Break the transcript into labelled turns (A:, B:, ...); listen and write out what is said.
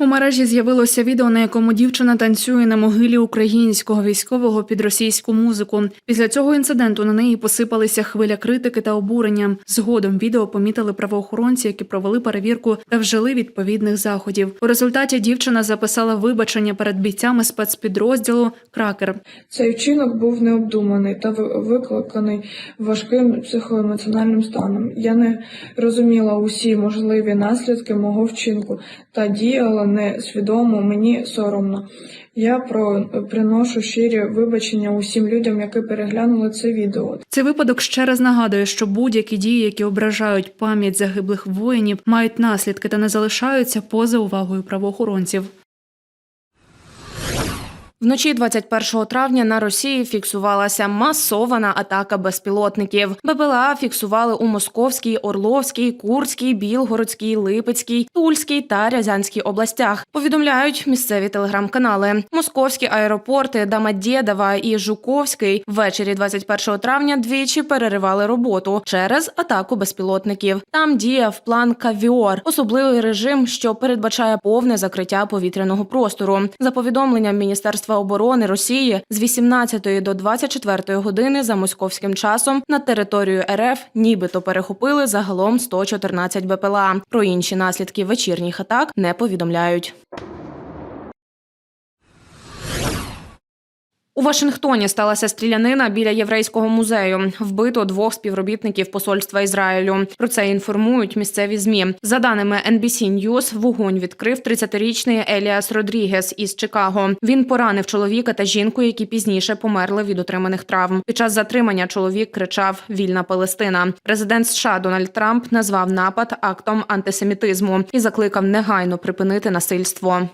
A: У мережі з'явилося відео, на якому дівчина танцює на могилі українського військового під російську музику. Після цього інциденту на неї посипалися хвиля критики та обурення. Згодом відео помітили правоохоронці, які провели перевірку та вжили відповідних заходів. У результаті дівчина записала вибачення перед бійцями спецпідрозділу Кракер.
B: Цей вчинок був необдуманий та викликаний важким психоемоціональним станом. Я не розуміла усі можливі наслідки мого вчинку та діяла несвідомо, мені соромно. Я про приношу щирі вибачення усім людям, які переглянули це відео.
A: Цей випадок ще раз нагадує, що будь-які дії, які ображають пам'ять загиблих воїнів, мають наслідки та не залишаються поза увагою правоохоронців.
C: Вночі 21 травня на Росії фіксувалася масована атака безпілотників. БПЛА фіксували у Московській, Орловській, Курській, Білгородській, Липецькій, Тульській та Рязанській областях. Повідомляють місцеві телеграм-канали. Московські аеропорти Дамадєдова і Жуковський ввечері 21 травня двічі переривали роботу через атаку безпілотників. Там діяв план Кавіор, особливий режим, що передбачає повне закриття повітряного простору. За повідомленням Міністерства оборони Росії з 18 до 24 години за московським часом на територію РФ нібито перехопили загалом 114 БПЛА. Про інші наслідки вечірніх атак не повідомляють. У Вашингтоні сталася стрілянина біля єврейського музею. Вбито двох співробітників посольства Ізраїлю. Про це інформують місцеві змі. За даними NBC News, вогонь відкрив 30-річний Еліас Родрігес із Чикаго. Він поранив чоловіка та жінку, які пізніше померли від отриманих травм. Під час затримання чоловік кричав Вільна Палестина. Президент США Дональд Трамп назвав напад актом антисемітизму і закликав негайно припинити насильство.